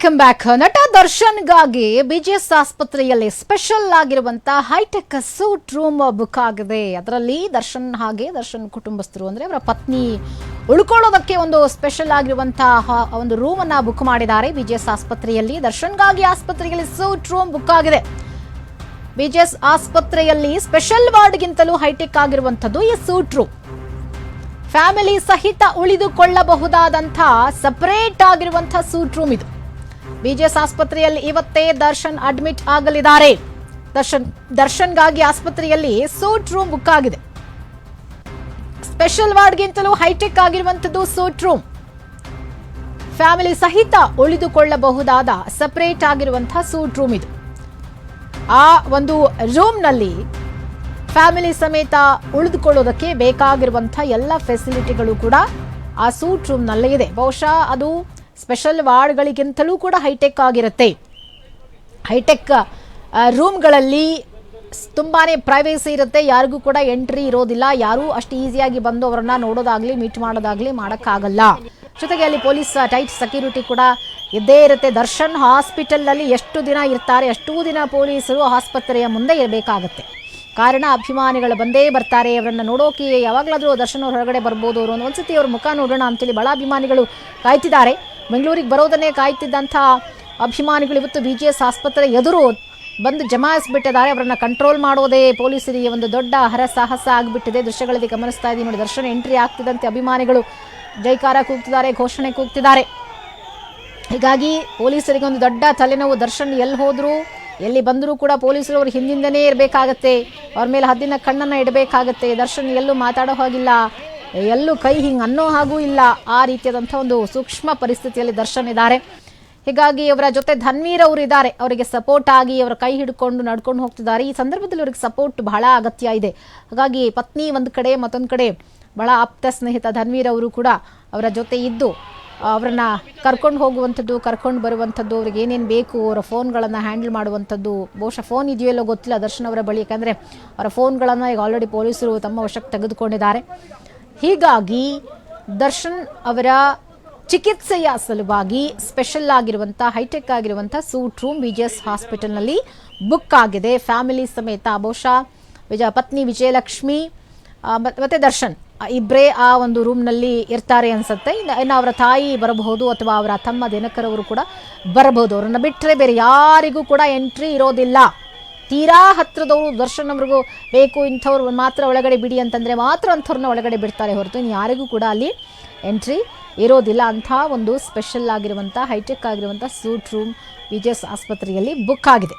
Welcome back ನಟ ದರ್ಶನ್ಗಾಗಿ BGS ಆಸ್ಪತ್ರೆಯಲ್ಲಿ ಸ್ಪೆಷಲ್ ಆಗಿರುವಂತಹ ಹೈಟೆಕ್ ಸೂಟ್ ರೂಮ್ ಬುಕ್ ಆಗಿದೆ. ಅದರಲ್ಲಿ ದರ್ಶನ್ ಹಾಗೆ ದರ್ಶನ್ ಕುಟುಂಬಸ್ಥರು ಅಂದ್ರೆ ಅವರ ಪತ್ನಿ ಉಳ್ಕೊಳ್ಳೋದಕ್ಕೆ ಒಂದು ಸ್ಪೆಷಲ್ ಆಗಿರುವಂತಹ ಒಂದು ರೂಮ್ ಅನ್ನ ಬುಕ್ ಮಾಡಿದ್ದಾರೆ ಬಿಜಿಎಸ್ ಆಸ್ಪತ್ರೆಯಲ್ಲಿ. ದರ್ಶನ್ಗಾಗಿ ಆಸ್ಪತ್ರೆಯಲ್ಲಿ ಸೂಟ್ ರೂಮ್ ಬುಕ್ ಆಗಿದೆ. ಬಿಜಿಎಸ್ ಆಸ್ಪತ್ರೆಯಲ್ಲಿ ಸ್ಪೆಷಲ್ ವಾರ್ಡ್ಗಿಂತಲೂ ಹೈಟೆಕ್ ಆಗಿರುವಂತದ್ದು ಈ ಸೂಟ್ ರೂಮ್ ಫ್ಯಾಮಿಲಿ ಸಹಿತ ಉಳಿದುಕೊಳ್ಳಬಹುದಾದಂಥ ಸಪರೇಟ್ ಆಗಿರುವಂಥ ಸೂಟ್ ರೂಮ್ ಇದು. ಬಿಜೆಎಸ್ ಆಸ್ಪತ್ರೆಯಲ್ಲಿ ಇವತ್ತೇ ದರ್ಶನ್ ಅಡ್ಮಿಟ್ ಆಗಲಿದ್ದಾರೆ. ದರ್ಶನ್, ದರ್ಶನ್ಗಾಗಿ ಆಸ್ಪತ್ರೆಯಲ್ಲಿ ಸೂಟ್ ರೂಮ್ ಬುಕ್ ಆಗಿದೆ. ಸ್ಪೆಷಲ್ ವಾರ್ಡ್ಗಿಂತಲೂ ಹೈಟೆಕ್ ಆಗಿರುವಂಥದ್ದು ಸೂಟ್ ರೂಮ್. ಫ್ಯಾಮಿಲಿ ಸಹಿತ ಉಳಿದುಕೊಳ್ಳಬಹುದಾದ ಸಪರೇಟ್ ಆಗಿರುವಂತಹ ಸೂಟ್ ರೂಮ್ ಇದು. ಆ ಒಂದು ರೂಮ್ನಲ್ಲಿ ಫ್ಯಾಮಿಲಿ ಸಮೇತ ಉಳಿದುಕೊಳ್ಳೋದಕ್ಕೆ ಬೇಕಾಗಿರುವಂಥ ಎಲ್ಲ ಫೆಸಿಲಿಟಿಗಳು ಕೂಡ ಆ ಸೂಟ್ ರೂಮ್ನಲ್ಲೇ ಇದೆ. ಬಹುಶಃ ಅದು ಸ್ಪೆಷಲ್ ವಾರ್ಡ್ಗಳಿಗಿಂತಲೂ ಕೂಡ ಹೈಟೆಕ್ ಆಗಿರುತ್ತೆ. ಹೈಟೆಕ್ ರೂಮ್ಗಳಲ್ಲಿ ತುಂಬಾ ಪ್ರೈವೇಸಿ ಇರುತ್ತೆ. ಯಾರಿಗೂ ಕೂಡ ಎಂಟ್ರಿ ಇರೋದಿಲ್ಲ. ಯಾರೂ ಅಷ್ಟು ಈಸಿಯಾಗಿ ಬಂದು ಅವರನ್ನ ನೋಡೋದಾಗ್ಲಿ ಮೀಟ್ ಮಾಡೋದಾಗ್ಲಿ ಮಾಡೋಕ್ಕಾಗಲ್ಲ. ಜೊತೆಗೆ ಅಲ್ಲಿ ಪೊಲೀಸ್ ಟೈಟ್ ಸೆಕ್ಯೂರಿಟಿ ಕೂಡ ಇದ್ದೇ ಇರುತ್ತೆ. ದರ್ಶನ್ ಹಾಸ್ಪಿಟಲ್ ಅಲ್ಲಿ ಎಷ್ಟು ದಿನ ಇರ್ತಾರೆ ಅಷ್ಟೂ ದಿನ ಪೊಲೀಸರು ಆಸ್ಪತ್ರೆಯ ಮುಂದೆ ಇರಬೇಕಾಗತ್ತೆ. ಕಾರಣ, ಅಭಿಮಾನಿಗಳು ಬಂದೇ ಬರ್ತಾರೆ. ಅವರನ್ನು ನೋಡೋಕೆ ಯಾವಾಗಲಾದರೂ ದರ್ಶನ್ ಅವ್ರ ಹೊರಗಡೆ ಬರ್ಬೋದು. ಅವರು ಒಂದ್ಸತಿ ಅವ್ರ ಮುಖ ನೋಡೋಣ ಅಂತೇಳಿ ಬಹಳ ಅಭಿಮಾನಿಗಳು ಕಾಯ್ತಿದ್ದಾರೆ. ಬೆಂಗಳೂರಿಗೆ ಬರೋದನ್ನೇ ಕಾಯ್ತಿದ್ದಂಥ ಅಭಿಮಾನಿಗಳು ಇವತ್ತು ಬಿ ಜಿ ಎಸ್ ಆಸ್ಪತ್ರೆ ಎದುರು ಬಂದು ಜಮಾಯಿಸ್ಬಿಟ್ಟಿದ್ದಾರೆ. ಅವರನ್ನು ಕಂಟ್ರೋಲ್ ಮಾಡೋದೇ ಪೊಲೀಸರಿಗೆ ಒಂದು ದೊಡ್ಡ ಹರಸಾಹಸ ಆಗಿಬಿಟ್ಟಿದೆ. ದೃಶ್ಯಗಳಲ್ಲಿ ಗಮನಿಸ್ತಾ ಇದ್ದೀವಿ ನೋಡಿ, ದರ್ಶನ ಎಂಟ್ರಿ ಆಗ್ತಿದ್ದಂತೆ ಅಭಿಮಾನಿಗಳು. ಜೈಕಾರ ಕೂಗ್ತಿದ್ದಾರೆ, ಘೋಷಣೆ ಕೂಗ್ತಿದ್ದಾರೆ. ಹೀಗಾಗಿ ಪೊಲೀಸರಿಗೆ ಒಂದು ದೊಡ್ಡ ತಲೆನೋವು. ದರ್ಶನ್ ಎಲ್ಲಿ ಹೋದರೂ, ಎಲ್ಲಿ ಬಂದರೂ ಕೂಡ ಪೊಲೀಸರು ಅವ್ರ ಹಿಂದಿಂದನೇ ಇರಬೇಕಾಗತ್ತೆ. ಅವ್ರ ಮೇಲೆ ಹದ್ದಿನ ಕಣ್ಣನ್ನು ಇಡಬೇಕಾಗತ್ತೆ. ದರ್ಶನ್ ಎಲ್ಲೂ ಮಾತಾಡೋ ಹಾಗಿಲ್ಲ. ಎಲ್ಲೂ ಕೈ ಹಿಂಗೆ ಅನ್ನೋ ಹಾಗೂ ಇಲ್ಲ. ಆ ರೀತಿಯಾದಂಥ ಒಂದು ಸೂಕ್ಷ್ಮ ಪರಿಸ್ಥಿತಿಯಲ್ಲಿ ದರ್ಶನ್ ಇದ್ದಾರೆ. ಹೀಗಾಗಿ ಅವರ ಜೊತೆ ಧನ್ವೀರ್ ಅವರು ಇದ್ದಾರೆ. ಅವರಿಗೆ ಸಪೋರ್ಟ್ ಆಗಿ ಅವರ ಕೈ ಹಿಡ್ಕೊಂಡು ನಡ್ಕೊಂಡು ಹೋಗ್ತಿದ್ದಾರೆ. ಈ ಸಂದರ್ಭದಲ್ಲಿ ಅವರಿಗೆ ಸಪೋರ್ಟ್ ಬಹಳ ಅಗತ್ಯ ಇದೆ. ಹಾಗಾಗಿ ಪತ್ನಿ ಒಂದು ಕಡೆ, ಮತ್ತೊಂದು ಕಡೆ ಬಹಳ ಆಪ್ತ ಸ್ನೇಹಿತ ಧನ್ವೀರ್ ಅವರು ಕೂಡ ಅವರ ಜೊತೆ ಇದ್ದು, ಅವರನ್ನ ಕರ್ಕೊಂಡು ಹೋಗುವಂಥದ್ದು, ಕರ್ಕೊಂಡು ಬರುವಂಥದ್ದು, ಅವ್ರಿಗೆ ಏನೇನು ಬೇಕು, ಅವರ ಫೋನ್ಗಳನ್ನು ಹ್ಯಾಂಡಲ್ ಮಾಡುವಂಥದ್ದು, ಬಹುಶಃ ಫೋನ್ ಇದೆಯೋ ಇಲ್ಲೋ ಗೊತ್ತಿಲ್ಲ ದರ್ಶನ್ ಅವರ ಬಳಿ. ಯಾಕಂದರೆ ಅವರ ಫೋನ್ಗಳನ್ನು ಈಗ ಆಲ್ರೆಡಿ ಪೊಲೀಸರು ತಮ್ಮ ವಶಕ್ಕೆ ತೆಗೆದುಕೊಂಡಿದ್ದಾರೆ. ಹೀಗಾಗಿ ದರ್ಶನ್ ಅವರ ಚಿಕಿತ್ಸೆಯ ಸಲುವಾಗಿ ಸ್ಪೆಷಲ್ ಆಗಿರುವಂಥ ಹೈಟೆಕ್ ಆಗಿರುವಂಥ ಸೂಟ್ ರೂಮ್ ವಿಜಯಸ್ ಜಿ ಹಾಸ್ಪಿಟಲ್ನಲ್ಲಿ ಬುಕ್ ಆಗಿದೆ. ಫ್ಯಾಮಿಲಿ ಸಮೇತ, ಬಹುಶಃ ವಿಜಯ ಪತ್ನಿ ವಿಜಯಲಕ್ಷ್ಮಿ ಮತ್ತೆ ದರ್ಶನ್ ಇಬ್ಬರೇ ಆ ಒಂದು ರೂಮ್ನಲ್ಲಿ ಇರ್ತಾರೆ ಅನ್ಸುತ್ತೆ. ಇನ್ನು ಅವರ ತಾಯಿ ಬರಬಹುದು ಅಥವಾ ಅವರ ತಮ್ಮ ದಿನಕರವರು ಕೂಡ ಬರಬಹುದು. ಅವರನ್ನ ಬಿಟ್ಟರೆ ಬೇರೆ ಯಾರಿಗೂ ಕೂಡ ಎಂಟ್ರಿ ಇರೋದಿಲ್ಲ. ತೀರಾ ಹತ್ರದವರು ದರ್ಶನವ್ರಿಗೂ ಬೇಕು ಇಂಥವ್ರು ಮಾತ್ರ ಒಳಗಡೆ ಬಿಡಿ ಅಂತಂದರೆ ಮಾತ್ರ ಅಂಥವ್ರನ್ನ ಒಳಗಡೆ ಬಿಡ್ತಾರೆ ಹೊರತು ಇನ್ನು ಯಾರಿಗೂ ಕೂಡ ಅಲ್ಲಿ ಎಂಟ್ರಿ ಇರೋದಿಲ್ಲ. ಅಂಥ ಒಂದು ಸ್ಪೆಷಲ್ ಆಗಿರುವಂಥ ಹೈಟೆಕ್ ಆಗಿರುವಂಥ ಸೂಟ್ ರೂಮ್ ವಿಜಯಸ್ ಆಸ್ಪತ್ರೆಯಲ್ಲಿ ಬುಕ್ ಆಗಿದೆ.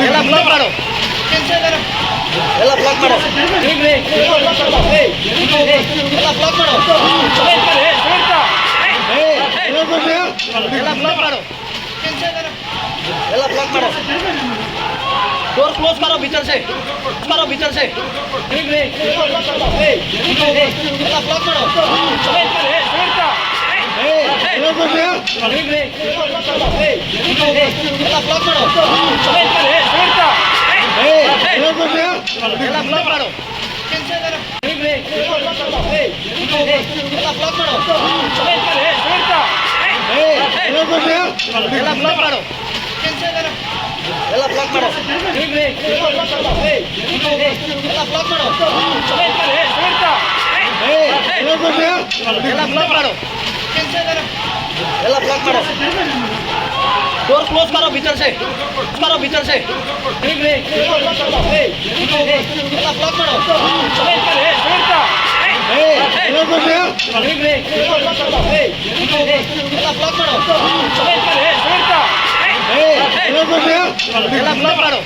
ಎಲ್ಲ ಬ್ಲಾಕ್ ಮಾಡೋ ಎಲ್ಲ ಬ್ಲಾಕ್ ಮಾಡೋ ಎಲ್ಲ ಬ್ಲಾಕ್ ಮಾಡು ડોર ક્લોઝ કરો ભીતર છે કરો ભીતર છે પેલા બ્લોક પાડો કેન્સલ કરો ಎಲ್ಲ ब्लॉक मारो ಎಲ್ಲ ब्लॉक मारो ಎಲ್ಲ ब्लॉक मारो ಎಲ್ಲ ಬ್ಲಾಕ್ ಮಾಡು ಎಲ್ಲ ಬ್ಲಾಕ್ ಮಾಡು ಎಲ್ಲ ಬ್ಲಾಕ್ ಮಾಡು ಎಲ್ಲ ಬ್ಲಾಕ್ ಮಾಡು ಎಲ್ಲ ಬ್ಲಾಕ್ ಮಾಡು डोर क्लोज करो भीतर से करो भीतर से ಎಲ್ಲ ಬ್ಲಾಕ್ ಮಾಡು ಎಲ್ಲ ಬ್ಲಾಕ್